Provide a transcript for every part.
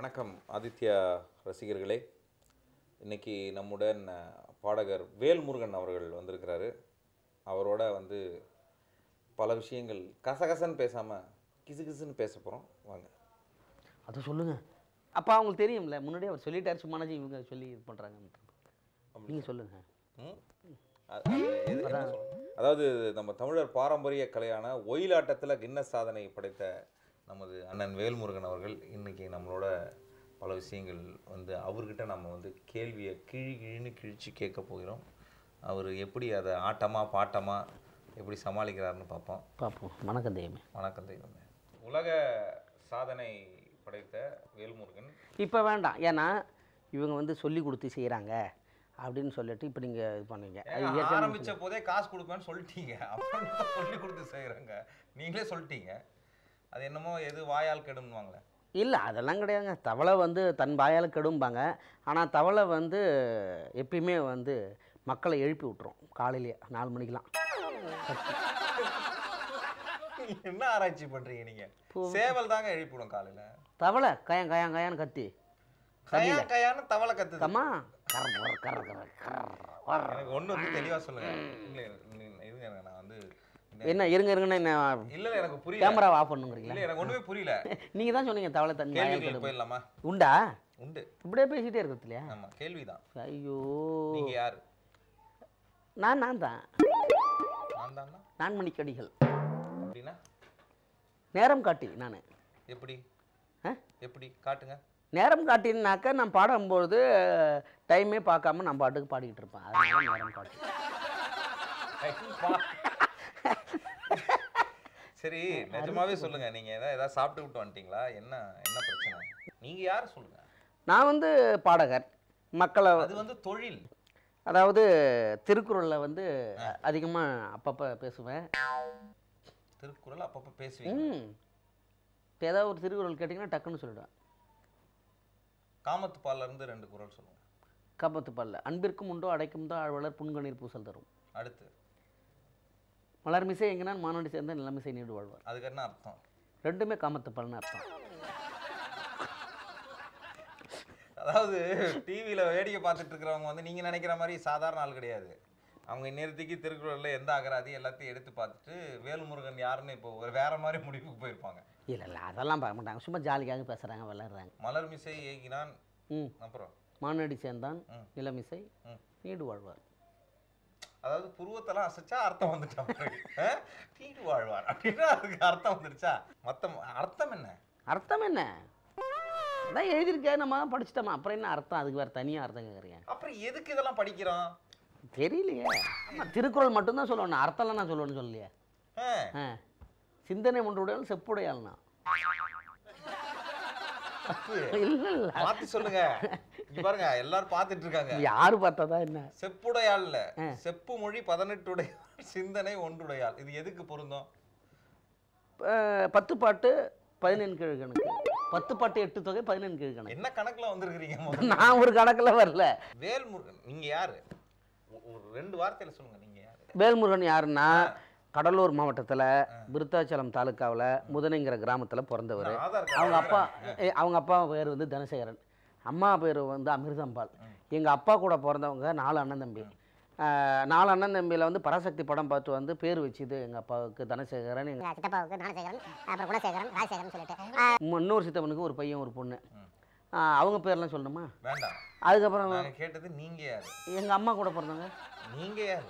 வணக்கம் ஆதித்யா ரசிகர்களே. இன்னைக்கு நம்முடன் பாடகர் வேல்முருகன் அவர்கள் வந்திருக்கிறாரு. அவரோட வந்து பல விஷயங்கள் கசகசன்னு பேசாமல் கிசுகிசுன்னு பேச போகிறோம் வாங்க. அதை சொல்லுங்க. அப்போ அவங்களுக்கு தெரியும்ல முன்னாடியே அவர் சொல்லிட்டாரு சும்மானாச்சும் இவங்க சொல்லி இது பண்ணுறாங்க நீங்கள் சொல்லுங்க. ம்? அ- அது எது- என்ன சொல்றது? அதாவது நம்ம தமிழர் பாரம்பரிய கலையான ஒயிலாட்டத்தில் கின்னஸ் சாதனை படைத்த நமது அண்ணன் வேல்முருகன் அவர்கள் இன்னைக்கு நம்மளோட பல விஷயங்கள் வந்து அவர்கிட்ட நம்ம வந்து கேள்வியை கிழி கிழின்னு கிழிச்சு கேட்க போகிறோம். அவர் எப்படி அதை ஆட்டமா பாட்டமா எப்படி சமாளிக்கிறாருன்னு பார்ப்போம். பார்ப்போம். வணக்கம் தெய்வமே. வணக்கம் தெய்வமே. உலக சாதனை படைத்த வேல்முருகன். இப்போ வேண்டாம். ஏன்னா இவங்க வந்து சொல்லி கொடுத்து செய்கிறாங்க அப்படின்னு சொல்லிட்டு இப்போ நீங்கள் இது பண்ணீங்க. ஏற்கனவே ஆரம்பிச்ச போதே காசு கொடுப்பேன்னு சொல்லிட்டீங்க. அப்புறம் தான் சொல்லி கொடுத்து செய்கிறாங்க நீங்களே சொல்லிட்டீங்க. அது என்னமோ எது வாயால் கெடும்னுவாங்களே இல்லை அதெல்லாம் கிடையாதுங்க தவளை வந்து தன் வாயால் கெடும்பாங்க ஆனால் தவளை வந்து எப்பயுமே வந்து மக்களை எழுப்பி விட்டுரும் காலையிலேயே நாலு மணிக்கெலாம் என்ன ஆராய்ச்சி பண்றீங்க நீங்க சேவல் தாங்க எழுப்பிடும் காலையில தவளை கயான் கயான் கயான்னு கத்தி கயா கயான்னு தவளை கர கர எனக்கு ஒண்ணு வந்து தெளிவா சொல்லுங்க இல்ல இருங்க நான் என்ன? இருங்க இருங்கன்னு என்ன இல்ல எனக்கு புரியல. கேமராவை ஆஃப் பண்ணுங்கிறீங்களா? இல்ல எனக்கு ஒண்ணுமே புரியல. நீங்கள் தான் சொன்னீங்க தவளை கேள்விகளுக்கு கெடும் போயிடலாமா? உண்டா? உண்டு. இப்படியே பேசிட்டே இருக்கிறது இல்லையா? ஆமா கேள்விதான். ஐயோ. நீங்க யாரு? நான் நான் தான். நான் தானா? நான்மணிக்கடிகள். அப்படின்னா? நேரம் காட்டி நான். எப்படி? எப்படி? காட்டுங்க. நேரம் காட்டினாக்கா நான் பாடும்போது டைமே பார்க்காம நான் பாட்டுக்கு பாடிக்கிட்டு இருப்பேன். அதனால நேரம் காட்டி. சரி நிஜமாவே சொல்லுங்க. நீங்க ஏதாவது சாப்பிட்டு விட்டு வந்துட்டீங்களா? என்ன என்ன பிரச்சனை? நீங்க யார் சொல்லுங்க? நான் வந்து பாடகர். மக்களை அது வந்து தொழில். அதாவது திருக்குறளில் வந்து அதிகமாக அப்பப்போ பேசுவேன். திருக்குறள் அப்பப்ப பேசுவீங்க? ம். இப்போ ஏதாவது ஒரு திருக்குறள் கேட்டிங்கன்னா டக்குன்னு சொல்லிடுவேன். காமத்து பால்ல இருந்து ரெண்டு குறள் சொல்லுங்க. கப்பத்து பல்ல அன்பிற்கும் உண்டோ அடைக்கும் தான் ஆழ்வலர் புன்கணீர் பூசல் தரும். அடுத்து. மலர் மிசை எங்கினான் மாநாடு சேர்ந்த நிலமிசை நீடு வாழ்வார். அதுக்கு என்ன அர்த்தம்? ரெண்டுமே காமத்து பல்னு அர்த்தம். அதாவது டிவியில வேடிக்கை பார்த்துட்டு இருக்கிறவங்க வந்து நீங்க நினைக்கிற மாதிரி சாதாரண ஆள் கிடையாது. அவங்க இந்நேரத்துக்கு திருக்குறள்ல எந்த அகராதி எல்லாத்தையும் எடுத்து பார்த்துட்டு வேல்முருகன் யாருன்னு இப்போ ஒரு வேற மாதிரி முடிவுக்கு போயிருப்பாங்க. இல்லை இல்லை அதெல்லாம் பார்க்க மாட்டாங்க. சும்மா ஜாலிக்காக பேசுகிறாங்க விளாட்றாங்க மலர் மிசை ஏகினான் ம். அப்புறம்? மானடி சேர்ந்தான். நிலமிசை. நீடு வாழ்வார். அதாவது புருவத்தெல்லாம் அசைச்சா அர்த்தம் வந்துட்டா தீடு வாழ்வார். அப்படின்னா அதுக்கு அர்த்தம் வந்துருச்சா? மொத்தம் அர்த்தம் என்ன? அர்த்தம் என்ன? அதான் எழுதியிருக்கேன் நம்ம தான் படிச்சிட்டோமா. அப்புறம் என்ன அர்த்தம்? அதுக்கு வேறு தனியாக அர்த்தம் கேட்குறீங்க அப்புறம் எதுக்கு இதெல்லாம் படிக்கிறோம்? தெரியலையே. ஆமா, திருக்குறள் மட்டும்தான் சொல்லணும். அர்த்தம்லாம் நான் சொல்லணும்னு சொல்லலையே. சிந்தனை ஒன்றுடையால் செப்புடையாள்னா. மாத்தி சொல்லுங்க. பாருங்க எல்லாரும் பார்த்துட்டு இருக்காங்க யார் பார்த்ததா என்ன? செப்புடையாள் இல்ல செப்பு மொழி பதினெட்டுடையாள் சிந்தனை ஒன்றுடையாள். இது எதுக்கு பொருந்தும்? பத்து பாட்டு பதினெண் கீழ்கணக்கு பத்து பாட்டு எட்டு தொகை பதினெண் கீழ்கணக்கு என்ன கணக்குல வந்திருக்கிறீங்க நான் ஒரு கணக்கில் வரல. வேல்முருகன் நீங்க யாரு? ஒரு ரெண்டு வார்த்தையில சொல்லுங்க நீங்க யாரு? வேல்முருகன் யாருன்னா கடலூர் மாவட்டத்தில் விருத்தாச்சலம் தாலுக்காவில் முதனைங்கிற கிராமத்தில் பிறந்தவர். அவங்க அப்பா ஏ, அவங்க அப்பா பேர் வந்து தனசேகரன். அம்மா பேர் வந்து அமிர்தம்பாள். எங்கள் அப்பா கூட பிறந்தவங்க நாலு அண்ணன் தம்பி. நாலு அண்ணன் தம்பியில் வந்து பராசக்தி படம் பார்த்து வந்து பேர் வச்சுது எங்கள் அப்பாவுக்கு தனசேகரன் எங்கள் எங்க சித்தப்பாவுக்கு தனசேகரன் அப்புறம் குணசேகரன் ராஜசேகரன் சொல்லிட்டு. இன்னொரு சித்தப்பனுக்கு ஒரு பையன் ஒரு பொண்ணு. அவங்க பேர்லாம் சொல்லணுமா? வேண்டாம். அதுக்கப்புறம் கேட்டது நீங்க யாரு? எங்கள் அம்மா கூட பிறந்தவங்க? நீங்க யாரு?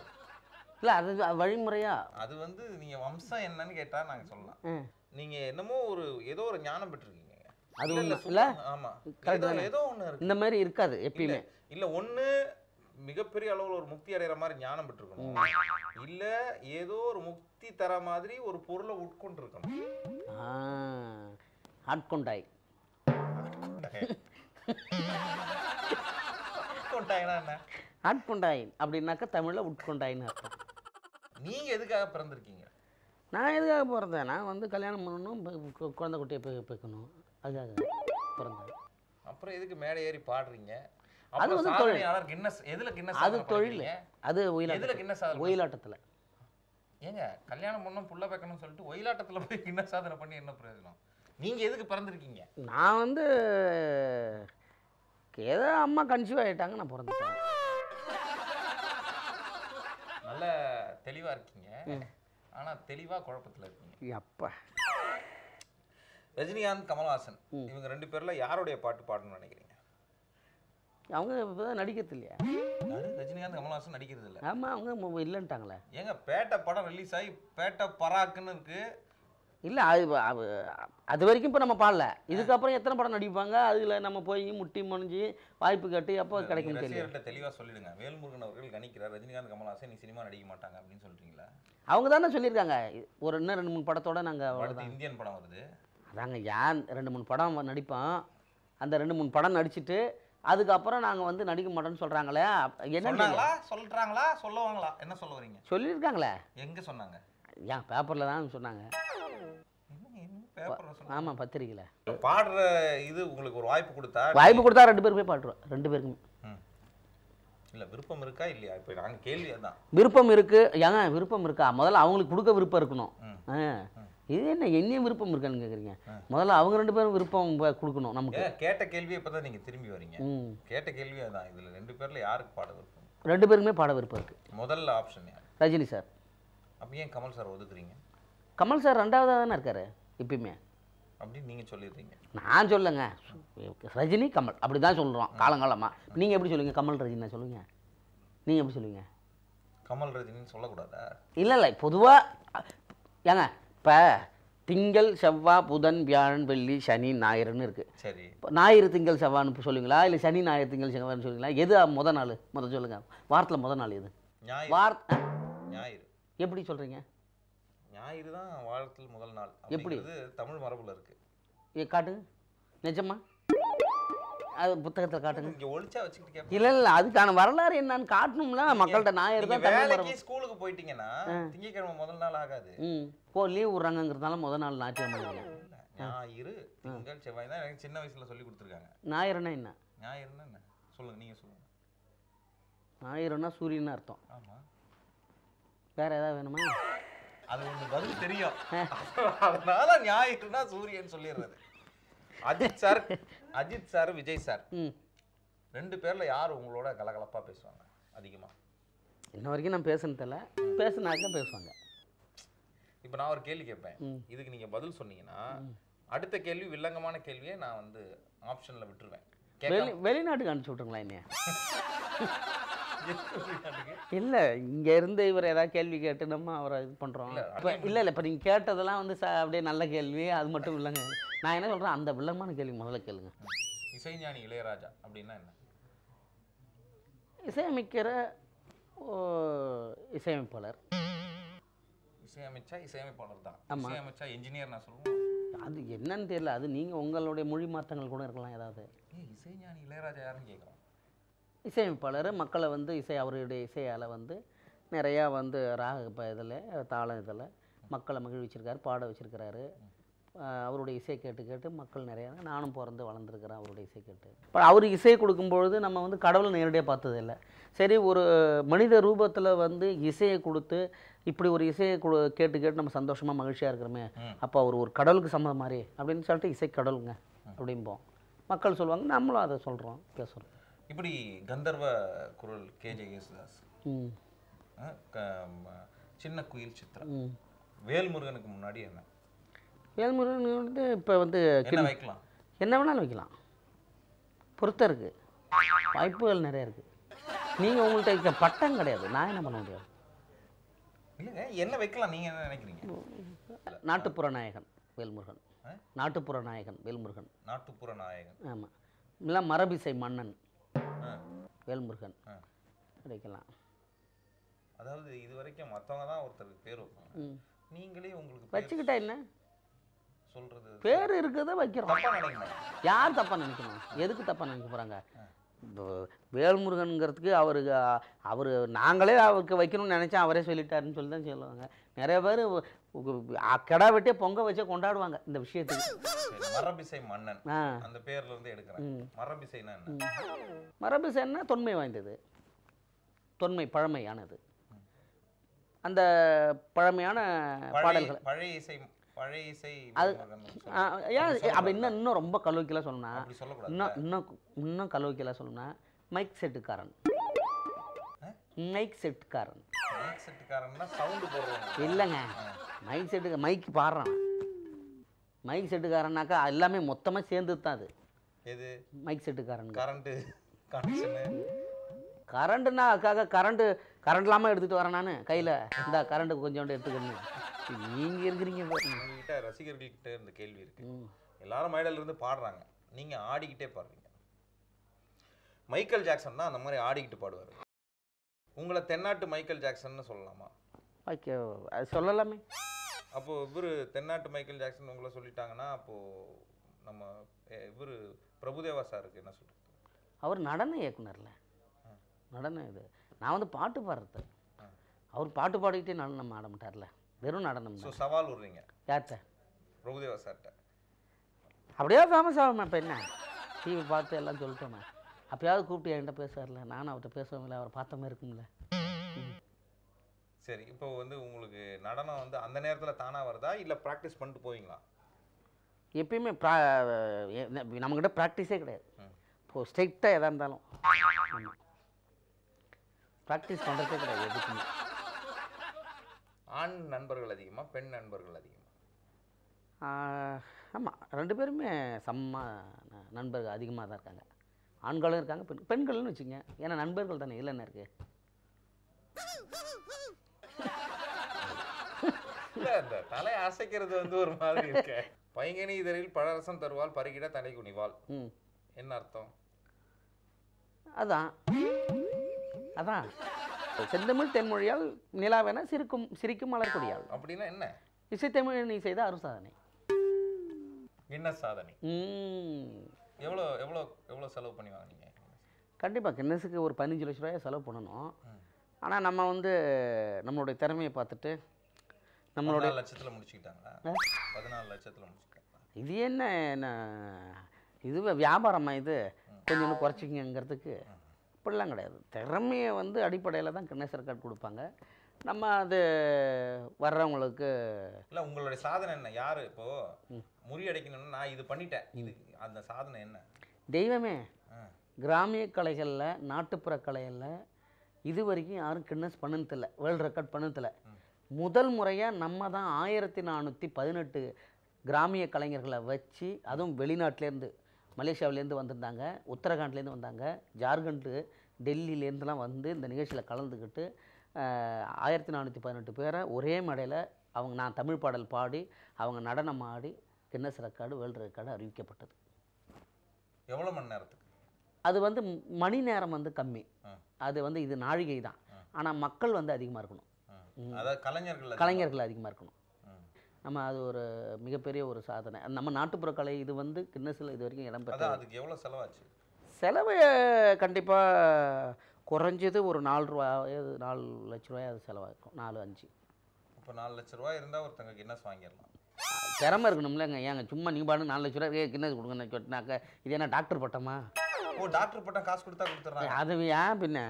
இல்லை அது வழிமுறையா? அது வந்து நீங்க வம்சம் என்னன்னு கேட்டா நாங்க சொல்லலாம். நீங்க என்னமோ ஒரு ஏதோ ஒரு ஞானம் பெற்றிருக்கீங்க. அது இல்ல, இல்ல, ஒண்ணு இல்ல? சும்மா- ஆமா. Correct ஏதோ ஒண்ணு இருக்கு. இந்த மாதிரி இருக்காது எப்பயுமே. இல்ல ஒண்ணு மிகப்பெரிய அளவுல ஒரு முக்தி அடைகிற மாதிரி ஞானம் பெற்றிருக்கணும். இல்ல ஏதோ ஒரு முக்தி தர மாதிரி ஒரு பொருளை உட்கொண்டு இருக்கணும் ஆட்கொண்டாய். ஆட்கொண்டாய். அப்படின்னாக்கா தமிழில் உட்கொண்டாயின்னு அர்த்தம். நீங்க எதுக்காக பிறந்திருக்கீங்க? நான் எதுக்காக பிறந்தேன்? நான் வந்து கல்யாணம் பண்ணணும் குழந்தை குட்டியை பெக்கணும். அதுக்காக பிறந்தேன். அப்புறம் எதுக்கு மேடை ஏறி பாடுறீங்க? அது வந்து தொழில். கின்னஸ் எதுல கின்னஸ் அது தொழில்? அது எதுல ஒயிலாட்டம் கின்னஸ் ஒயிலாட்டத்தில். ஏங்க கல்யாணம் பண்ணோம் புள்ள வைக்கணும்னு சொல்லிட்டு ஒயிலாட்டத்துல போய் கின்னஸ் சாதனை பண்ணி என்ன பிரயோஜனம்? நீங்க எதுக்கு பிறந்திருக்கீங்க? நான் வந்து ஏதோ அம்மா கன்சீவ் ஆகிட்டாங்க நான் பிறந்துட்டேன் நல்ல தெளிவா இருக்கீங்க. ஆனா தெளிவா குழப்பத்துல இருக்கீங்க. அப்பா ரஜினிகாந்த் கமல்ஹாசன் இவங்க ரெண்டு பேர்ல யாருடைய பாட்டு பாடணும்னு நினைக்கிறீங்க? அவங்க இப்போ நடிக்கிறது இல்லையா? ரஜினிகாந்த் கமல்ஹாசன் நடிக்கிறது இல்ல. ஆமாம் அவங்க இல்லைன்ட்டாங்களே. ஏங்க பேட்டை படம் ரிலீஸ் ஆகி பேட்டை பராக்குன்னு இருக்கு. இல்லை அது அது வரைக்கும் இப்போ நம்ம பாடல. இதுக்கப்புறம் எத்தனை படம் நடிப்பாங்க? அதில் நம்ம போய் முட்டி முனைஞ்சி வாய்ப்பு கட்டி அப்போ கிடைக்கும் தெரியல ரசிகர்கிட்ட தெளிவா சொல்லிடுங்க. வேல்முருகன் அவர்கள் கணிக்கிறார் ரஜினிகாந்த் கமல்ஹாசன் நீ சினிமா நடிக்க மாட்டாங்க அப்படின்னு சொல்றீங்களா? அவங்க தானே சொல்லியிருக்காங்க. ஒரு இன்னும் ரெண்டு மூணு படத்தோட நாங்கள் இந்தியன் படம் வருது. அதாங்க ஏன் ரெண்டு மூணு படம் நடிப்போம் அந்த ரெண்டு மூணு படம் நடிச்சிட்டு அதுக்கப்புறம் நாங்கள் வந்து நடிக்க மாட்டோம்னு சொல்கிறாங்களே என்ன சொன்னாங்களா? சொல்றாங்களா? சொல்லுவாங்களா? என்ன சொல்ல வரீங்க சொல்லியிருக்காங்களே. எங்க சொன்னாங்க? ஏன் பேப்பரில் தான் சொன்னாங்க. ஆமாம் பத்திரிக்கையில் பாடுற இது உங்களுக்கு ஒரு வாய்ப்பு கொடுத்தா வாய்ப்பு கொடுத்தா ரெண்டு பேருமே பாடுறோம் ரெண்டு பேருக்குமே. இல்ல விருப்பம் இருக்கா இல்லையா? இப்போ நாங்க கேள்வி அதான். விருப்பம் இருக்குது ஏங்க விருப்பம் இருக்கா? முதல்ல அவங்களுக்கு கொடுக்க விருப்பம் இருக்கணும். இது என்ன என்னையும் விருப்பம் இருக்கான்னு கேட்குறீங்க முதல்ல அவங்க ரெண்டு பேரும் விருப்பம் கொடுக்கணும் நமக்கு. கேட்ட கேள்வி இப்பதான் நீங்க திரும்பி வரீங்க. கேட்ட கேள்வி அதான் இதுல ரெண்டு பேர்ல யாருக்கு பாட விருப்பம்? ரெண்டு பேருக்குமே பாட விருப்பம் இருக்குது முதல்ல ஆப்ஷன் ரஜினி சார். அப்ப ஏன் கமல் சார் ஒதுக்குறீங்க? கமல் சார் ரெண்டாவதாக தானே இருக்காரு இப்பயுமே. அப்படின்னு நீங்க சொல்லிடுறீங்க. நான் சொல்லுங்க. ரஜினி கமல். அப்படி தான் சொல்கிறோம் காலங்காலமாக நீங்கள் எப்படி சொல்லுவீங்க? கமல் ரஜினி சொல்லுங்க. நீங்கள் எப்படி சொல்லுவீங்க? கமல் ரஜினின்னு சொல்லக்கூடாதா? இல்லை இல்லை. பொதுவாக ஏங்க இப்போ திங்கள் செவ்வாய் புதன் வியாழன் வெள்ளி சனி ஞாயிறுன்னு இருக்குது சரி. இப்போ ஞாயிறு திங்கள் செவ்வாய்னு இப்போ சொல்லுவீங்களா? இல்லை சனி ஞாயிறு திங்கள் செவ்வாய்னு சொல்லுவீங்களா? எது முத நாள்? முத சொல்லுங்கள் வாரத்தில் முத நாள் எது? வார? ஞாயிறு. எப்படி சொல்கிறீங்க ஞாயிறு தான் வாரத்தில் முதல் நாள் எப்படி? தமிழ் மரபுல இருக்கு. காட்டுங்க. நிஜமா? அது புத்தகத்தில் காட்டுங்க. இங்க ஒளிச்சா வச்சுக்கிட்டு இல்லை இல்லை அதுக்கான வரலாறு என்னன்னு காட்டணும்ல? மக்கள்கிட்ட ஞாயிறு தான் வேலைக்கு ஸ்கூலுக்கு போயிட்டீங்கன்னா திங்கக்கிழமை முதல் நாள் ஆகாது. ம். இப்போ லீவ் விட்றாங்கங்கிறதுனால முத நாள் ஞாயிற்றுக்கிழமை ஞாயிறு திங்கள் செவ்வாய் தான் எனக்கு சின்ன வயசுல சொல்லி கொடுத்துருக்காங்க. ஞாயிறுனா என்ன? ஞாயிறுன்னா என்ன? சொல்லுங்க நீங்க சொல்லுங்க. ஞாயிறுனா சூரியன் அர்த்தம். ஆமா. வேற ஏதாவது வேணுமா? அது ஒண்ணு பதில் தெரியும். அதனால ஞாயிறுனா சூரியன் சொல்லிடுறது. Ajith sir Ajith sir Vijay sir ரெண்டு பேர்ல யார் உங்களோட கலகலப்பா பேசுவாங்க அதிகமா? இன்ன வரைக்கும் நான் பேசுனதில்ல பேசுனாக்க பேசுவாங்க. இப்போ நான் ஒரு கேள்வி கேட்பேன். இதுக்கு நீங்க பதில் சொன்னீங்கன்னா அடுத்த கேள்வி வில்லங்கமான கேள்வியை நான் வந்து ஆப்ஷன்ல விட்டுருவேன். வெளி வெளிநாட்டுக்கு அனுப்பிச்சி விட்ருங்களா என்னைய. கேட்க இல்லை இங்கே இருந்து இவர் ஏதாவது கேள்வி கேட்டு நம்ம அவரை இது பண்ணுறோம் இல்ல, இப்போ இல்லை இல்லை இப்போ நீங்கள் கேட்டதெல்லாம் வந்து ச அப்படியே நல்ல கேள்வி அது மட்டும் இல்லைங்க. நான் என்ன சொல்கிறேன் அந்த வில்லங்கமான கேள்வி முதல்ல கேளுங்க. இசைஞானி இளையராஜா அப்படின்னா என்ன? இசையமைக்கிற இசையமைப்பாளர். இசையமைச்சா இசையமைப்பாளர் தான். ஆமா. இசையமைச்சா இன்ஜினியர் நான் சொல்லுவேன். அது என்னன்னு தெரியல அது நீங்கள் உங்களுடைய மொழி மாற்றங்கள் கூட இருக்கலாம் ஏதாவது. இசைஞானி இளையராஜா யாருன்னு கேட்குறோம் இசையமைப்பாளர் மக்களை வந்து இசை அவருடைய இசையால் வந்து நிறையா வந்து ராக இப்போ இதில் தாளம் இதில் மக்களை மகிழ்விச்சிருக்காரு பாட வச்சிருக்கிறாரு. அவருடைய இசை கேட்டு கேட்டு மக்கள் நிறையா நானும் பிறந்து வளர்ந்துருக்கிறேன் அவருடைய இசை கேட்டு. இப்போ அவர் இசை கொடுக்கும்பொழுது நம்ம வந்து கடவுளை நேரடியாக பார்த்ததில்ல சரி ஒரு மனித ரூபத்தில் வந்து இசையை கொடுத்து இப்படி ஒரு இசையை கொடு கேட்டு கேட்டு நம்ம சந்தோஷமாக மகிழ்ச்சியாக இருக்கிறோமே. அப்போ அவர் ஒரு கடவுளுக்கு சம்மதம் மாதிரி அப்படின்னு சொல்லிட்டு இசை கடவுளுங்க அப்படிம்போம். மக்கள் சொல்லுவாங்க நம்மளும் அதை சொல்கிறோம் பேசுகிறோம் இப்படி கந்தர்வ குரல் கேஜே யேசுதாஸ் சின்ன குயில் சித்ரா ம். வேல்முருகனுக்கு முன்னாடி என்ன? வேல்முருகன் வந்து இப்போ வந்து என்ன வைக்கலாம்? என்ன வேணாலும் வைக்கலாம். பொறுத்த இருக்குது வாய்ப்புகள் நிறைய இருக்குது நீங்கள் உங்கள்கிட்ட இருக்க பட்டம் கிடையாது. நான் என்ன பண்ண முடியும்? இல்லைங்க என்ன வைக்கலாம் நீங்க என்ன நினைக்கிறீங்க? நாட்டுப்புற நாயகன் வேல்முருகன்? நாட்டுப்புற நாயகன் வேல்முருகன். நாட்டுப்புற நாயகன். ஆமாம் இல்லை மரபிசை மன்னன். வேல்முருகன். கிடைக்கலாம். அதாவது இது வரைக்கும் மற்றவங்க தான் ஒருத்தருக்கு பேர் வைப்பாங்க. நீங்களே உங்களுக்கு வச்சுக்கிட்டா என்ன? சொல்றது பேர் இருக்குதா வைக்கிறோம். தப்பா யார் தப்பாக நினைக்கணும்? எதுக்கு தப்பாக நினைக்க போகிறாங்க வேல்முருகனுங்கிறதுக்கு அவருக்கு அவர் நாங்களே அவருக்கு வைக்கணும்னு நினச்சா அவரே சொல்லிட்டாருன்னு சொல்லி தான் சொல்லுவாங்க நிறைய பேர் கிடா வெட்டியே பொங்க வச்சே கொண்டாடுவாங்க இந்த விஷயத்துக்கு. மரபிசை மன்னன். அந்த பேர்ல இருந்து எடுக்கிறேன். மரபிசைனா என்ன? மரபிசைன்னா தொன்மை வாய்ந்தது. தொன்மை பழமையானது. அந்த பழமையான பாடல்கள். பழைய இசை பழைய இசை அது- அப்படி இன்னும் இன்னும் ரொம்ப கலோக்கியலாக சொல்லணும்னா இன்னும் இன்னும் இன்னும் கலோக்கியலாக சொல்லணும்னா மைக் செட்டுக்காரன். மைக் செட்டுக்காரன். மைக் செட்டுக்காரன்னா சவுண்டு போடுறவங்க இல்லைங்க. மைக் செட்டுக்கு மைக் பாடுறான். மைக் செட்டுக்காரனாக்கா எல்லாமே மொத்தமாக சேர்ந்து தான் அது. எது? மைக் செட்டுக்காரனுங்க கரண்ட்டு கனெக்ஷனு கரண்ட்டுனா அதுக்காக கரண்ட்டு கரண்ட் இல்லாமல் எடுத்துகிட்டு வரேன் நான் கையில். இந்த கரண்ட்டு கொஞ்சோண்டு எடுத்துக்கணும் நீங்கள் இருக்கிறீங்க. உங்ககிட்ட ரசிகர்கள்கிட்ட இந்த கேள்வி இருக்கு. எல்லாரும் மேடையில இருந்து பாடுறாங்க. நீங்க ஆடிக்கிட்டே பாடுறீங்க மைக்கேல் ஜாக்சன் தான் அந்த மாதிரி ஆடிக்கிட்டு பாடுவார். உங்களை தென்னாட்டு மைக்கேல் ஜாக்சன்னு சொல்லலாமா? ஓகே அது சொல்லலாமே. அப்போ இவர் தென்னாட்டு மைக்கேல் ஜாக்சன் உங்களை சொல்லிட்டாங்கன்னா அப்போ நம்ம இவர் பிரபுதேவா சாருக்கு என்ன சொல்றது? அவர் நடன இயக்குனர்ல. நடனம் இது. நான் வந்து பாட்டு பாடுறது. அவர் பாட்டு பாடிக்கிட்டே நடனம் ஆட மாட்டார்ல வெறும் நடனம் ஸோ சவால் விடுறீங்க. யார்கிட்ட பிரபுதேவா சார்கிட்ட அப்படியே ஃபேமஸ் ஆகுமே இப்போ என்ன? டிவி பார்த்து எல்லாம் சொல்லிட்டோமே. அப்பயாவது கூப்பிட்டு என்கிட்ட பேசுவார்ல நானும் அவர்கிட்ட பேசுவேன்ல அவரை பார்த்த மாதிரி இருக்கும்ல. சரி இப்போ வந்து உங்களுக்கு நடனம் வந்து அந்த நேரத்துல தானா வருதா இல்ல ப்ராக்டிஸ் பண்ணிட்டு போவீங்களா? எப்பயுமே ப்ரா நம்மக்கிட்ட ப்ராக்டிஸே கிடையாது. இப்போ ஸ்ட்ரிக்டாக எதாக இருந்தாலும். ப்ராக்டிஸ் பண்ணுறதே கிடையாது எதுக்குமே. ஆண் நண்பர்கள் அதிகமா பெண் நண்பர்கள் அதிகமா? ஆமாம் ரெண்டு பேருமே செம்ம நண்பர்கள் அதிகமாக தான் இருக்காங்க. ஆண்களும் இருக்காங்க பெண் பெண்கள்னு வச்சுங்க ஏன்னா நண்பர்கள் தானே இல்லை என்ன இருக்குது இல்ல இந்த தலை அசைக்கிறது வந்து ஒரு மாதிரி இருக்க. பைங்கனி இதழில் பழரசம் தருவாள் பருகிட தலை குனிவாள். ம். என்ன அர்த்தம்? அதான். அதான். செந்தமிழ் தென்மொழியால் நிலாவென சிரிக்கும் சிரிக்கும் மலர்கொடியாள் அப்படின்னா என்ன? இசைத்தமிழ் நீ செய்த அருசாதனை. என்ன சாதனை ம். எவ்வளோ எவ்வளோ எவ்வளோ செலவு பண்ணி வாங்குனீங்க? கண்டிப்பாக கின்னஸுக்கு ஒரு பதினஞ்சு லட்ச ரூபாயை செலவு பண்ணணும். ஆனால் நம்ம வந்து நம்மளுடைய திறமையை பார்த்துட்டு நம்மளுடைய லட்சத்துல முடிச்சுக்கிட்டாங்களா? பதினாலு லட்சத்துல முடிச்சுக்கிட்டாங்களா? இது என்ன என்ன இது வியாபாரமா இது? கொஞ்சம் குறைச்சிக்கங்கிறதுக்கு அப்படிலாம் கிடையாது. திறமையை வந்து அடிப்படையில் தான் கின்னஸ் ரெக்கார்ட் கொடுப்பாங்க. நம்ம அது வர்றவங்களுக்கு இல்ல உங்களுடைய சாதனை என்ன? யாரு இப்போ? முறியடைக்கணும்னு நான் இது பண்ணிட்டேன். இது அந்த சாதனை என்ன? தெய்வமே. கிராமிய கலைகளில் நாட்டுப்புற கலைகளில் இது வரைக்கும் யாரும் கின்னஸ் பண்ணதில்ல வேர்ல்டு ரெக்கார்ட் பண்ணதில்ல முதல் முறையாக நம்ம தான் ஆயிரத்தி நானூற்றி பதினெட்டு கிராமிய கலைஞர்களை வச்சு அதுவும் வெளிநாட்டிலேருந்து மலேசியாவிலேருந்து வந்திருந்தாங்க உத்தரகாண்ட்லேருந்து வந்தாங்க ஜார்க்கண்டு டெல்லியிலேருந்துலாம் வந்து இந்த நிகழ்ச்சியில் கலந்துக்கிட்டு ஆயிரத்தி நானூற்றி பதினெட்டு பேரை ஒரே மேடையில் அவங்க நான் தமிழ் பாடல் பாடி அவங்க நடனம் ஆடி கின்னஸ் ரெக்கார்டு வேர்ல்டு ரெக்கார்டு அறிவிக்கப்பட்டது. எவ்வளவு மணி நேரத்துக்கு? அது வந்து மணி நேரம் வந்து கம்மி. அது வந்து இது நாழிகை தான். ஆனால் மக்கள் வந்து அதிகமாக இருக்கணும். கலைஞர்கள் கலைஞர்கள் அதிகமாக இருக்கணும். நம்ம அது ஒரு மிகப்பெரிய ஒரு சாதனை. நம்ம நாட்டுப்புற கலை இது வந்து கின்னஸில் இது வரைக்கும் இடம் அதான் பெற்றது அதுக்கு எவ்வளவு செலவாச்சு? செலவு கண்டிப்பாக குறைஞ்சது ஒரு நாலு ரூபாய் நாலு லட்ச ரூபாய் அது செலவாகும். நாலு அஞ்சு. இப்போ நாலு லட்ச ரூபாய் இருந்தா ஒருத்தங்க கின்னஸ் வாங்கிடலாம். திறமை இருக்கணும்லங்க. ஏங்க சும்மா நீ பாடு நாலு லட்ச ரூபாய் கின்னஸ் கொடுங்கன்னு சொன்னாக்க இது என்ன டாக்டர் பட்டமா? ஓ டாக்டர் பட்டம் காசு கொடுத்தா கொடுத்துட்றாங்க. அது ஏன் பின்ன?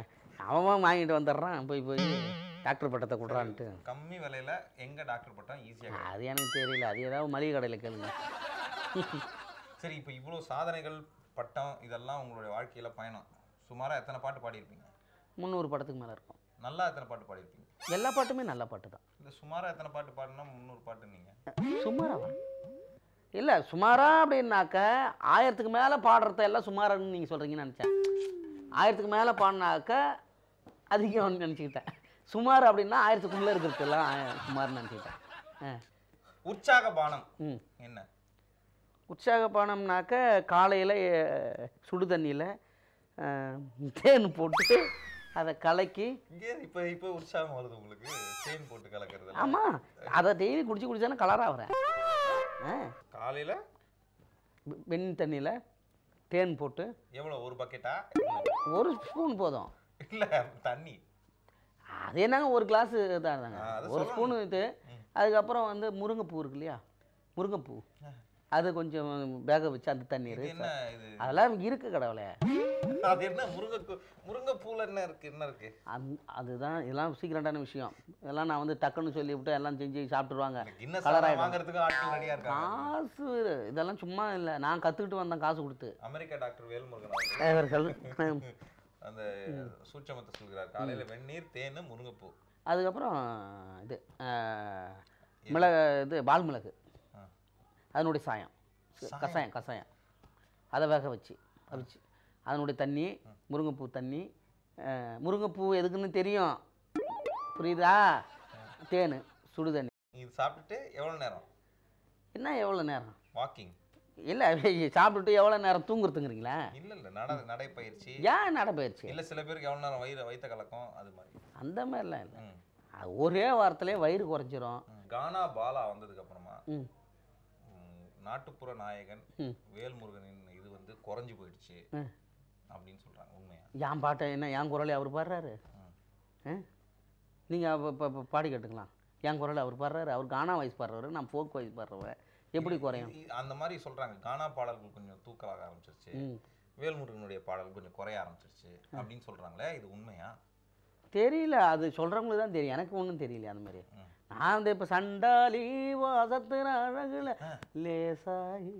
அவன் வாங்கிட்டு வந்துடுறான் போய் போய். டாக்டர் பட்டத்தை கொடுறான்ட்டு. கம்மி விலையில எங்க டாக்டர் பட்டம் ஈஸியாக அது எனக்கு தெரியல. அது ஏதாவது மளிகை கடையில் கேளுங்க. சரி இப்போ இவ்வளோ சாதனைகள் பட்டம் இதெல்லாம் உங்களுடைய வாழ்க்கையில பயணம். சுமாரா எத்தனை பாட்டு பாடியிருப்பீங்க? முந்நூறு படத்துக்கு மேலே இருக்கும். நல்லா எத்தனை பாட்டு பாடியிருப்பீங்க? எல்லா பாட்டுமே நல்ல பாட்டு தான். இல்லை சுமாரா எத்தனை பாட்டு பாடினா முந்நூறு பாட்டு நீங்க? சுமாராவா? இல்லை சுமாரா அப்படின்னாக்க ஆயிரத்துக்கு மேலே பாடுறத எல்லாம் சுமாரான்னு நீங்கள் சொல்கிறீங்கன்னு நினச்சேன். ஆயிரத்துக்கு மேலே பாடினாக்க அதிகம்னு நினச்சிக்கிட்டேன். சுமார் அப்படின்னா ஆயிரத்துக்குள்ளே இருக்கிறதெல்லாம் ஆய- சுமார்னு நினச்சிக்கிட்டேன். உற்சாக பானம் ம். என்ன? உற்சாக பானம்னாக்க காலையில் சுடு தண்ணியில் தேன் போட்டு அதை கலக்கி இப்போ இப்போ உற்சாகம் வருது உங்களுக்கு. தேன் போட்டு கலக்கிறது ஆமாம் அதை டெய்லி குடிச்சு குடிச்சானே கலராக வரேன் காலையில? வெண் தண்ணியில் தேன் போட்டு எவ்வளோ? ஒரு பக்கெட்டா ஒரு ஸ்பூன் போதும். இல்ல தண்ணி. அது என்னங்க? ஒரு கிளாஸ் தாங்க. ஒரு. ஸ்பூனு இது. அதுக்கப்புறம் வந்து முருங்கைப்பூ இருக்கு இல்லையா? முருங்கைப்பூ. அது கொஞ்சம் வேக வச்சு அந்த தண்ணீர் அதெல்லாம் இருக்கு கடவுளே. அது என்ன முருங்கை முருங்கைப்பூல என்ன இருக்கு என்ன இருக்கு? அந் அதுதான் இதெல்லாம் சீக்கிரட்டான விஷயம். இதெல்லாம் நான் வந்து டக்குன்னு சொல்லிவிட்டு எல்லாம் செஞ்சு சாப்பிட்ருவாங்க ஆயிடும். வாங்குறதுக்கு ஆட்கள் ரெடியா இருக்காங்க. காசு இதெல்லாம் சும்மா இல்லை. நான் கற்றுக்கிட்டு வந்தேன் காசு கொடுத்து. அமெரிக்கா டாக்டர் வேல்முருகன் அவர்கள். அந்த சூட்சமத்தை சொல்கிறார். காலையில வெந்நீர் தேன் முருங்கைப்பூ. அதுக்கப்புறம் இது மிளகு இது பால் மிளகு. ஆ. அதனுடைய சாயம். கஷாயம் கஷாயம் அதை வேக வச்சு அவிச்சு. அதனுடைய தண்ணி முருங்கைப்பூ தண்ணி முருங்கைப்பூ எதுக்குன்னு தெரியும்? புரியுதா? தேன் சுடு தண்ணி இது சாப்பிட்டுட்டு எவ்வளவு நேரம்? என்ன எவ்வளோ நேரம்? வாக்கிங். இல்லை சாப்பிட்டுட்டு எவ்வளோ நேரம் தூங்குறதுங்கிறீங்களா? இல்ல இல்ல நட நடைப்பயிற்சி. ஏன் நடைபயிற்சி இல்ல சில பேருக்கு எவ்வளவு நேரம் வயிறு வயித்த கலக்கம் அது மாதிரி. அந்த மாதிரிலாம் இல்லை. ஒரே வாரத்திலே வயிறு குறைஞ்சிரும். கானா பாலா வந்ததுக்கு அப்புறமா நாட்டுப்புற நாயகன். வேல்முருகனின் இது வந்து குறைஞ்சு போயிடுச்சு. அப்படின்னு சொல்றாங்க உண்மையா? என் பாட்டை என்ன என் குரலை அவர் பாடுறாரு. நீங்கள் இப்போ பாடி கேட்டுக்கலாம். என் குரலை அவர் பாடுறாரு அவர் கானா வாய்ஸ் பாடுறாரு நான் ஃபோக் வாய்ஸ் பாடுறவன் எப்படி குறையும்? அந்த மாதிரி சொல்றாங்க கானா பாடல்கள் கொஞ்சம் தூக்கலாக ஆரம்பிச்சிருச்சு. வேல்முருகனுடைய பாடல் கொஞ்சம் குறைய ஆரம்பிச்சிருச்சு அப்படின்னு சொல்றாங்களே இது உண்மையா? தெரியல அது சொல்கிறவங்களுக்கு தான் தெரியும். எனக்கு ஒன்றும் தெரியல அந்த மாதிரி. நான் வந்து இப்போ சண்டாலி வாசத்தின அழகுல லேசாயி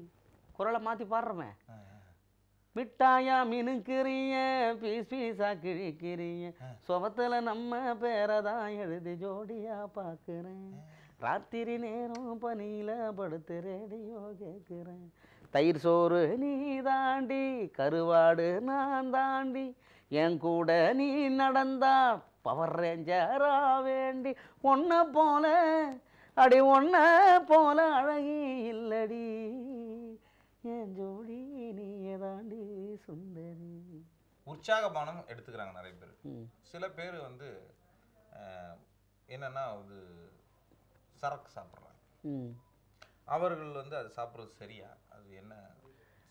குரலை மாற்றி பாடுறவன். ஆ, மிட்டாயா மினுக்கிறீங்க பீஸ் பீஸா கிழிக்கிறீங்க சுபத்தில் நம்ம பேரை தான் எழுதி ஜோடியா பார்க்குறேன் ராத்திரி நேரம் பனியில் படுத்து ரேடியோ கேட்குறேன் தயிர் சோறு நீ தாண்டி கருவாடு நான் தாண்டி. என் கூட நீ நடந்தா பவர் ரேஞ்சரா வேண்டி. ஒன்றை போல அடி ஒன்றை போல அழகி இல்லடி. என் ஜோடி நீயே தாண்டி சுந்தரி. உற்சாகபானம் எடுத்துக்கிறாங்க நிறைய பேர். சில பேர் வந்து என்னன்னா அது சரக்கு சாப்பிட்றாங்க. அவர்கள் வந்து அது சாப்பிட்றது சரியா? அது என்ன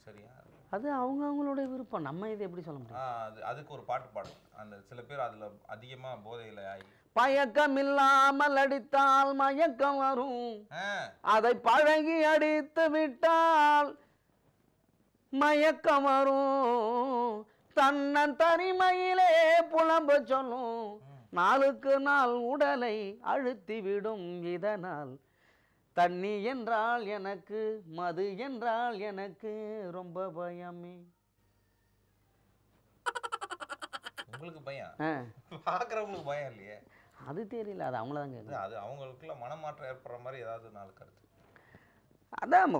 சரியா? அது அவங்க அவங்களுடைய விருப்பம். நம்ம இதை எப்படி சொல்ல முடியும்? அது அதுக்கு ஒரு பாட்டு பாடும் அந்த சில பேர் அதுல அதிகமா போதையில ஆகி பழக்கம் இல்லாமல் அடித்தால் மயக்கம் வரும். அதை பழகி அடித்து விட்டால் மயக்கம் வரும். தன்னன் தனிமையிலே புலம்ப சொல்லும். நாளுக்கு நாள் உடலை அழுத்தி விடும் இதனால். தண்ணி என்றால் எனக்கு மது என்றால் எனக்கு ரொம்ப பயமே. உங்களுக்கு பயம்? பார்க்குறவங்களுக்கு பயம் இல்லையே. அது தெரியல அது அவங்கள தான் அது அவங்களுக்குள்ள மனமாற்றம் ஏற்படுற மாதிரி ஏதாவது நாலு கருத்து. அதான்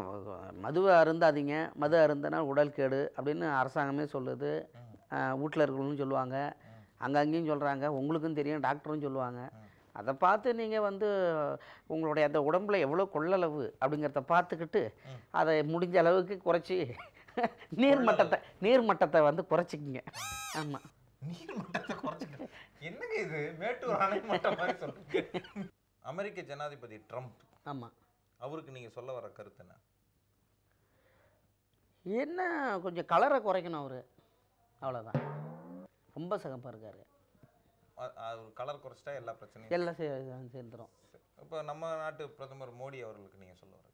மதுவை அருந்தாதீங்க. மது அருந்தினா உடல் கேடு அப்படின்னு அரசாங்கமே சொல்லுது. வீட்டில் இருக்கிறவங்களும் சொல்லுவாங்க. அங்கங்கேயும் சொல்கிறாங்க உங்களுக்கும் தெரியும் டாக்டரும் சொல்லுவாங்க. அதை பார்த்து நீங்கள் வந்து உங்களுடைய அந்த உடம்புல எவ்வளோ கொள்ளளவு அப்படிங்கிறத பார்த்துக்கிட்டு அதை முடிஞ்ச அளவுக்கு குறைச்சி நீர்மட்டத்தை நீர்மட்டத்தை வந்து குறைச்சிக்கிங்க. ஆமாம் நீர் மட்டத்தை குறைச்சிக்க என்னங்க இது? மேட்டூர் அணை மட்டம் மாதிரி சொல்றீங்க. அமெரிக்க ஜனாதிபதி ட்ரம்ப். ஆமாம் அவருக்கு நீங்க சொல்ல வர கருத்து என்ன? என்ன கொஞ்சம் கலரை குறைக்கணும் அவர். அவ்வளோதான் ரொம்ப சிகப்பாக இருக்கார். அவர் கலர் குறைச்சிட்டா எல்லா பிரச்சனையும் எல்லாம் சேர்ந்துடும் இப்போ நம்ம நாட்டு பிரதமர் மோடி அவர்களுக்கு நீங்க சொல்ல வர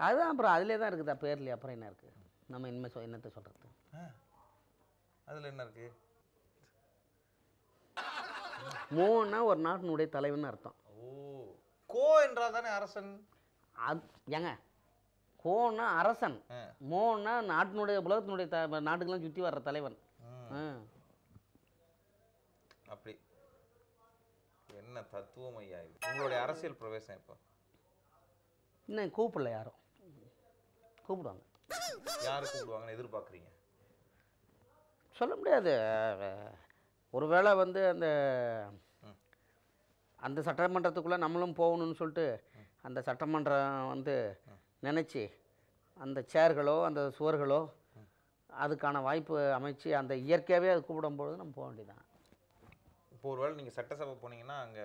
அதுதான் அப்புறம் அதிலே தான் இருக்குதா பேர்லேயே அப்புறம் என்ன இருக்குது நம்ம இனிமேல் சொ என்னத்தை சொல்கிறது அதுல என்ன இருக்கு? மோன்னா ஒரு நாட்டினுடைய தலைவன் அர்த்தம். ஓ. கோ என்றால் தானே அரசன்? அது ஏங்க கோன்னா அரசன். மோன்னா நாட்டினுடைய உலகத்தினுடைய த நாட்டுக்கெல்லாம் சுற்றி வர்ற தலைவன். அப்படி. என்ன தத்துவம் ஐயா இது? உங்களுடைய அரசியல் பிரவேசம் இப்போ இன்னும் கூப்பிடல யாரும்? கூப்பிடுவாங்க. யாரு கூப்பிடுவாங்கன்னு எதிர்பார்க்குறீங்க? சொல்ல முடியாது. ஒருவேளை வந்து அந்த. அந்த சட்டமன்றத்துக்குள்ளே நம்மளும் போகணும்னு சொல்லிட்டு அந்த சட்டமன்றம் வந்து நினச்சி அந்த சேர்களோ அந்த சுவர்களோ அதுக்கான வாய்ப்பு அமைச்சு அந்த இயற்கையாகவே அது கூப்பிடும்பொழுது நம்ம போக வேண்டியதான் இப்போ ஒருவேளை நீங்க சட்டசபை போனீங்கன்னா அங்க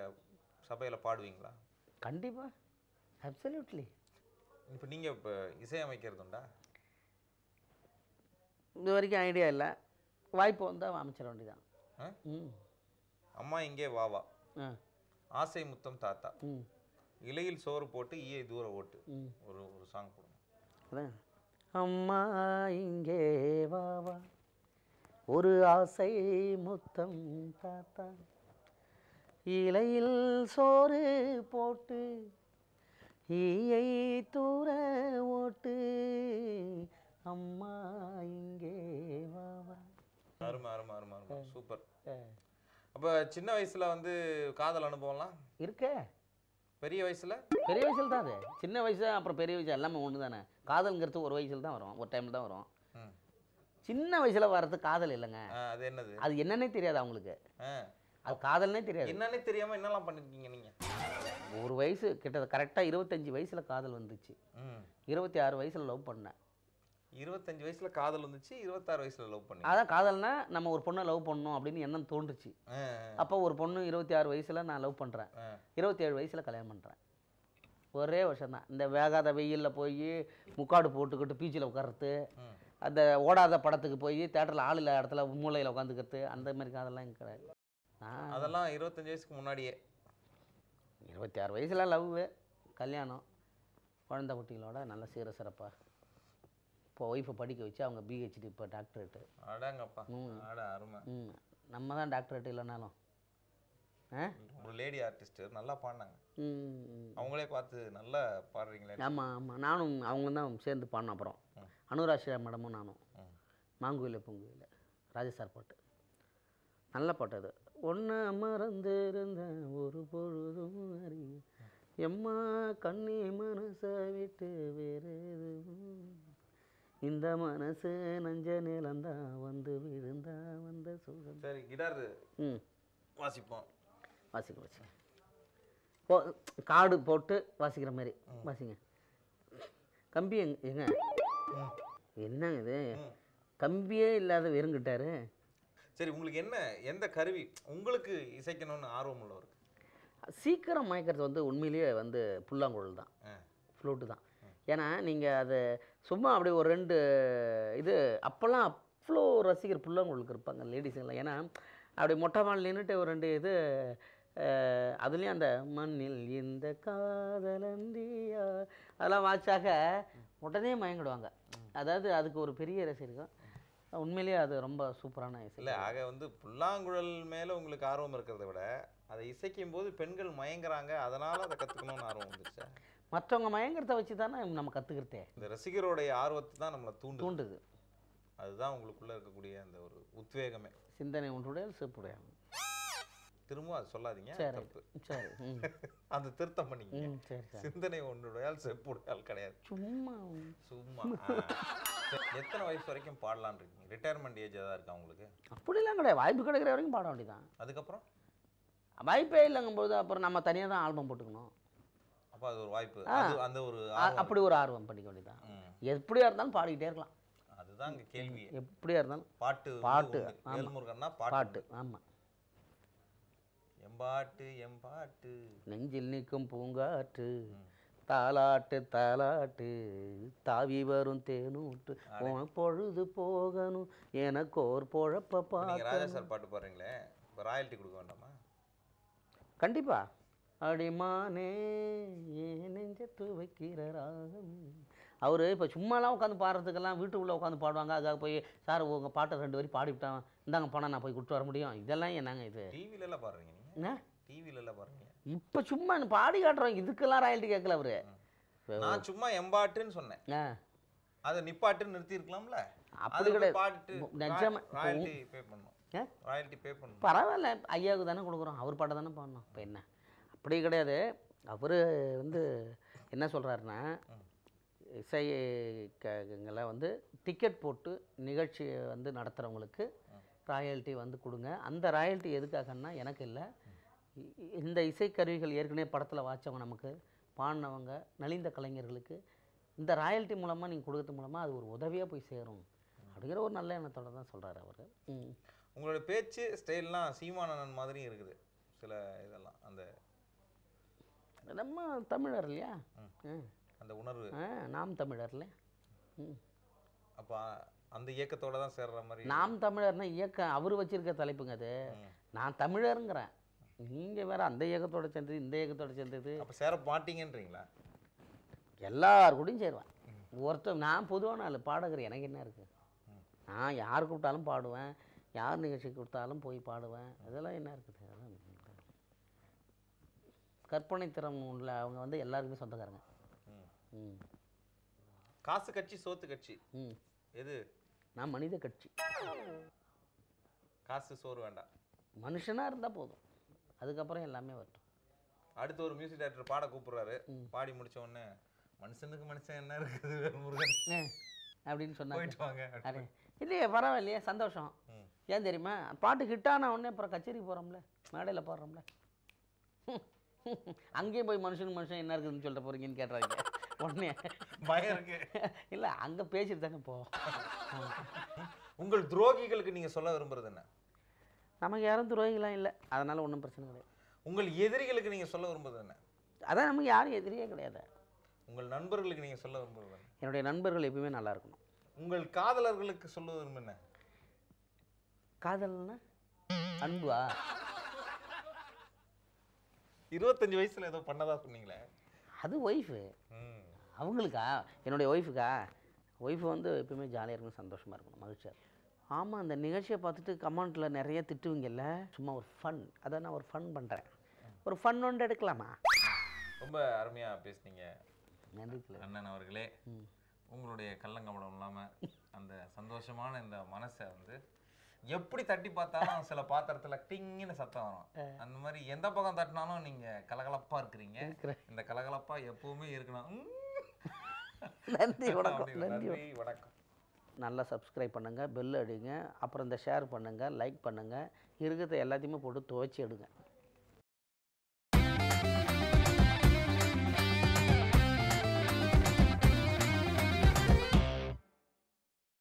சபையில பாடுவீங்களா? கண்டிப்பாக அப்சல்யூட்லி இப்போ நீங்க இப்போ இசையமைக்கிறது உண்டா? இது வரைக்கும் ஐடியா இல்லை. வாய்ப்பு வந்தால் அமைச்சிட வேண்டியதான்? ம். அம்மா இங்கே வா வா. ஆ. ஆசை முத்தம் தாத்தா. இலையில் சோறு போட்டு ஈயை தூர ஓட்டு. ஒரு ஒரு சாங் போடுங்க. அம்மா இங்கே வா வா. ஒரு ஆசை முத்தம் தாத்தா. இலையில் சோறு போட்டு ஈயை தூர ஓட்டு. அம்மா இங்கே வா வா. அருமை அருமை அருமை அருமை. சூப்பர். அப்ப சின்ன வயசுல வந்து காதல் அனுபவம்லாம்? இருக்கே. பெரிய வயசுல? பெரிய வயசில் தான் அது. சின்ன வயசு அப்புறம் பெரிய வயசு எல்லாமே ஒன்று தானே. காதல்ங்கிறது ஒரு வயசில் தான் வரும். ஒரு டைமில் தான் வரும். சின்ன வயசில் வர்றது காதல் இல்லைங்க. அது என்னது? அது என்னன்னே தெரியாது அவங்களுக்கு. அது காதல்னே தெரியாது. என்னன்னே தெரியாம என்னெல்லாம் பண்ணிருக்கீங்க நீங்க? ஒரு வயசு கிட்ட கரெக்டாக இருபத்தஞ்சி வயசில் காதல் வந்துச்சு. இருபத்தி ஆறு வயசில் லவ் பண்ணேன். இருபத்தஞ்சு வயசுல காதல் வந்துச்சு இருபத்தாறு வயசுல லவ் பண்ணி அதான் காதல்னா நம்ம ஒரு பொண்ணை லவ் பண்ணணும் அப்படின்னு எண்ணம் தோன்றுச்சு. அப்போ ஒரு பொண்ணு இருபத்தி ஆறு வயசில் நான் லவ் பண்ணுறேன் இருபத்தி ஏழு வயசில் கல்யாணம் பண்ணுறேன் ஒரே வருஷம் தான். இந்த வேகாத வெயிலில் போய் முக்காடு போட்டுக்கிட்டு பீச்சில் உட்கார்றது அந்த ஓடாத படத்துக்கு போய் தேட்டரில் ஆள் இல்லாத இடத்துல மூலையில் உட்காந்துக்கிறது அந்த மாதிரி காதெல்லாம் எனக்கு கிடையாது. நான் அதெல்லாம் இருபத்தஞ்சு வயசுக்கு முன்னாடியே. இருபத்தி ஆறு வயசில் லவ்வு கல்யாணம் குழந்தை குட்டிகளோட நல்ல சீர சிறப்பாக இப்போ ஒய்ஃபை படிக்க வச்சு அவங்க பிஹெச்டி இப்போ டாக்டரேட்டு அடங்கப்பா. அட அருமை. ம். நம்ம தான் டாக்டரேட் இல்லைனாலும். ஒரு லேடி ஆர்டிஸ்ட் நல்லா பாடினாங்க. அவங்களே பார்த்து நல்லா பாடுறீங்களே. ஆமாம் ஆமாம் நானும் அவங்க தான் சேர்ந்து பாடின அப்புறம் ம். அனுராஷா மேடமும் நானும். மாங்குயில பூங்குயில. ராஜசார் பாட்டு. நல்ல பாட்டு அது. ஒன்று மறந்திருந்தேன் ஒரு பொழுதும் அறிய எம்மா கண்ணி மனசை விட்டு வேறு எதுவும் இந்த மனசு நஞ்ச நிலந்தான் வந்து விழுந்தா வந்த சுகம். சரி கிட்டார் ம். வாசிப்போம். வாசிக்க வாசிங்க. ஓ கார்டு போட்டு வாசிக்கிற மாதிரி. வாசிங்க. கம்பி எங்க? எங்க என்னங்க இது? கம்பியே இல்லாத வெறுங்கிட்டாரு. சரி உங்களுக்கு என்ன எந்த கருவி உங்களுக்கு இசைக்கணும்னு ஆர்வம் உள்ளவருக்கு சீக்கிரம் மயக்கிறது வந்து உண்மையிலேயே வந்து புல்லாங்குழல் தான். ஃப்ளூட்டு தான். ஏன்னா நீங்கள் அதை சும்மா அப்படி ஒரு ரெண்டு இது அப்போல்லாம் அவ்வளோ ரசிகர் புல்லாங்குழலுக்கு இருப்பாங்க லேடிஸுங்கெல்லாம். ஏன்னா அப்படி மொட்டை மால் நின்றுட்டு ஒரு ரெண்டு இது அதுலேயும் அந்த மண்ணில் இந்த காதலந்தியா அதெல்லாம் வாட்சாக உடனே மயங்கிடுவாங்க. அதாவது அதுக்கு ஒரு பெரிய ரசிகர் உண்மையிலேயே அது ரொம்ப சூப்பரான இசை. இல்லை ஆக வந்து புல்லாங்குழல் மேலே உங்களுக்கு ஆர்வம் இருக்கிறத விட அதை இசைக்கும் போது பெண்கள் மயங்குறாங்க அதனால் அதை கற்றுக்கணும்னு ஆர்வம் வந்துருச்சா? மற்றவங்க மயங்கிறத வச்சு தானே நம்ம கற்றுக்கிறதே இந்த ரசிகருடைய ஆர்வத்தை தான் நம்மளை தூண்டு தூண்டுது. அதுதான் உங்களுக்குள்ள இருக்கக்கூடிய அந்த ஒரு உத்வேகமே. சிந்தனை ஒன்றுடைய சிறப்புடைய திரும்ப அது சொல்லாதீங்க தப்பு. சரி அந்த திருத்தம் சரி சிந்தனை ஒன்றுடையால் செப்புடையால் கிடையாது. சும்மா. சும்மா. எத்தனை வயசு வரைக்கும் பாடலான்னு இருக்கீங்க? ரிட்டையர்மெண்ட் ஏஜ் ஏதாவது இருக்கா உங்களுக்கு? அப்படிலாம் கிடையாது. வாய்ப்பு கிடைக்கிற வரைக்கும் பாட வேண்டியதான் அதுக்கப்புறம்? வாய்ப்பே இல்லைங்கும்போது அப்புறம் நம்ம தனியாக தான் ஆல்பம் போட்டுக்கணும். அப்போ அது ஒரு வாய்ப்பு. அந்த ஒரு அப்படி ஒரு ஆர்வம் பண்ணிக்க வேண்டியதான் ம். எப்படியா இருந்தாலும் பாடிக்கிட்டே இருக்கலாம். அதுதான் கேள்வி எப்படியா இருந்தாலும். பாட்டு பாட்டு. வேல்முருகன்னா பாட்டு பாட்டு ஆமாம் எம்பாட்டு எம்பாட்டு. நெஞ்சில் நிற்கும் பூங்காற்று தாலாட்டு தாலாட்டு. தாவி வரும் தேனூட்டு பொழுது போகணும். எனக்கு ஒரு பொழப்ப நீங்க ராஜா சார் பாட்டு பாடுறீங்களே? இப்போ ராயல்ட்டி கொடுக்க வேண்டாமா? கண்டிப்பா. அடிமானே ஏன் நெஞ்சத்து வைக்கிற ராகம். அவர் இப்போ சும்மாலாம் உட்காந்து பாடுறதுக்கெல்லாம் வீட்டுக்குள்ளே உட்காந்து பாடுவாங்க. அதுக்காக போய் சார் உங்கள் பாட்டை ரெண்டு வரி பாடிவிட்டான் இந்தாங்க பணம் நான் போய் கொடுத்து வர முடியும்? இதெல்லாம் என்னங்க இது? டிவில எல்லாம் பாடுறீங்க நீங்க? என்ன? டிவில எல்லாம் பாடுறீங்க? இப்போ சும்மா பாடி காட்டுறோம் இதுக்கெல்லாம் ராயல்ட்டி கேட்கல அவரு. நான் சும்மா எம்பாட்டுன்னு சொன்னேன். அதை நிப்பாட்டுன்னு நிறுத்தி இருக்கலாம்ல அப்படி கிடையாது. பாட்டு நிஜமா. ராயல்ட்டி பே பண்ணணும்? ராயல்ட்டி பே பண்ணணும். பரவாயில்ல ஐயாவுக்கு தானே கொடுக்குறோம். அவர் பாட்டை தானே பாடணும். இப்போ என்ன? அப்படி கிடையாது. அவர் வந்து என்ன சொல்கிறாருன்னா இசை வந்து டிக்கெட் போட்டு நிகழ்ச்சியை வந்து நடத்துகிறவங்களுக்கு ராயல்ட்டி வந்து கொடுங்க. அந்த ராயல்ட்டி எதுக்காகன்னா எனக்கு இல்லை. இ- இந்த இசைக்கருவிகள் ஏற்கனவே படத்தில் வாச்சவங்க நமக்கு பாடினவங்க நலிந்த கலைஞர்களுக்கு இந்த ராயல்ட்டி மூலமாக நீங்கள் கொடுக்கறது மூலமாக அது ஒரு உதவியாக போய் சேரும் அப்படிங்கிற ஒரு நல்ல எண்ணத்தோட தான் சொல்கிறாரு அவர். உங்களோட பேச்சு ஸ்டைல்லாம் சீமானந்தன் மாதிரியும் இருக்குது. சில இதெல்லாம் அந்த நம்ம தமிழர் இல்லையா. அந்த உணர்வு. நாம் தமிழர்ல அப்போ அந்த இயக்கத்தோட தான் சேர்ற மாதிரி. நாம் தமிழர்னா இயக்கம் அவர் வச்சிருக்க தலைப்புங்க அது. நான் தமிழருங்கிறேன். நீங்கள் வேற அந்த இயக்கத்தோட சேர்ந்தது இந்த இயக்கத்தோட சேர்ந்தது. அப்போ சேர மாட்டீங்கன்றீங்களா? எல்லார் கூடயும் சேருவேன். ஒருத்தர் நான் பொதுவான ஆள் பாடகர் எனக்கு என்ன இருக்குது நான் யார் கூப்பிட்டாலும் பாடுவேன். யார் நிகழ்ச்சி கொடுத்தாலும் போய் பாடுவேன். அதெல்லாம் என்ன இருக்குது? கற்பனை திறம் உள்ள அவங்க வந்து எல்லாருக்குமே சொந்தக்காரங்க. ம். காசு கட்சி சோத்து கட்சி. ம். எது? நான் மனித கட்சி. காசு சோறு வேண்டாம். மனுஷனாக இருந்தால் போதும். அதுக்கப்புறம் எல்லாமே வரட்டும். அடுத்து ஒரு மியூசிக் டைரக்டர் பாட கூப்பிடுறாரு. பாடி முடிச்ச உடனே மனுஷனுக்கு மனுஷன் என்ன இருக்குது வேல்முருகன்? ஏ, அப்படின்னு சொன்னாங்க. இல்லையே பரவாயில்லையே சந்தோஷம். ஏன் தெரியுமா? பாட்டு ஹிட் ஆன உடனே அப்புறம் கச்சேரிக்கு போகிறோம்ல மேடையில் போடுறோம்ல அங்கேயும் போய் மனுஷனுக்கு மனுஷன் என்ன இருக்குதுன்னு சொல்லிட்டு போகிறீங்கன்னு கேட்டுறாங்க உடனே பயம் இருக்கு. இல்லை அங்கே பேசிட்டு தானே போ. உங்கள் துரோகிகளுக்கு நீங்க சொல்ல விரும்புறது என்ன? நமக்கு யாரும் துரோகிகளாம் இல்லை. அதனால் ஒன்றும் பிரச்சனை கிடையாது. உங்கள் எதிரிகளுக்கு நீங்க சொல்ல விரும்புறது என்ன? அதான் நமக்கு யாரும் எதிரியே கிடையாது. உங்கள் நண்பர்களுக்கு நீங்க சொல்ல விரும்புறது என்ன? என்னுடைய நண்பர்கள் எப்பயுமே நல்லா இருக்கணும். உங்கள் காதலர்களுக்கு சொல்ல விரும்ப என்ன? காதல்னா? அன்பா? இருபத்தஞ்சு வயசுல ஏதோ பண்ணதா சொன்னீங்களே? அது ஒய்ஃபு ம். அவங்களுக்கா? என்னுடைய ஒய்ஃபுக்கா ஒய்ஃபு வந்து எப்பயுமே ஜாலியாக இருக்கணும் சந்தோஷமாக இருக்கணும் மகிழ்ச்சியாக ஆமாம் அந்த நிகழ்ச்சியை பார்த்துட்டு கமெண்ட்டில் நிறைய திட்டுவீங்கல்ல? சும்மா ஒரு ஃபன் அதை நான் ஒரு ஃபன் பண்ணுறேன் ஒரு ஃபன் ஒன்று எடுக்கலாமா? ரொம்ப அருமையா பேசுனீங்க. நன்றி. அண்ணன் அவர்களே. உங்களுடைய கள்ளங்கபடம் இல்லாம அந்த சந்தோஷமான இந்த மனசை வந்து எப்படி தட்டி பார்த்தாலும் சில பாத்திரத்துல டிங்குன்னு சத்தம் வரும். அந்த மாதிரி எந்த பக்கம் தட்டினாலும் நீங்க கலகலப்பா இருக்கிறீங்க. இந்த கலகலப்பா எப்பவுமே இருக்கணும். நன்றி வணக்கம் நன்றி வணக்கம். நல்லா சப்ஸ்கிரைப் பண்ணுங்கள் பெல் அடிங்க அப்புறம் இந்த ஷேர் பண்ணுங்கள் லைக் பண்ணுங்கள் இருக்கிறத எல்லாத்தையுமே போட்டு துவைச்சி எடுங்க.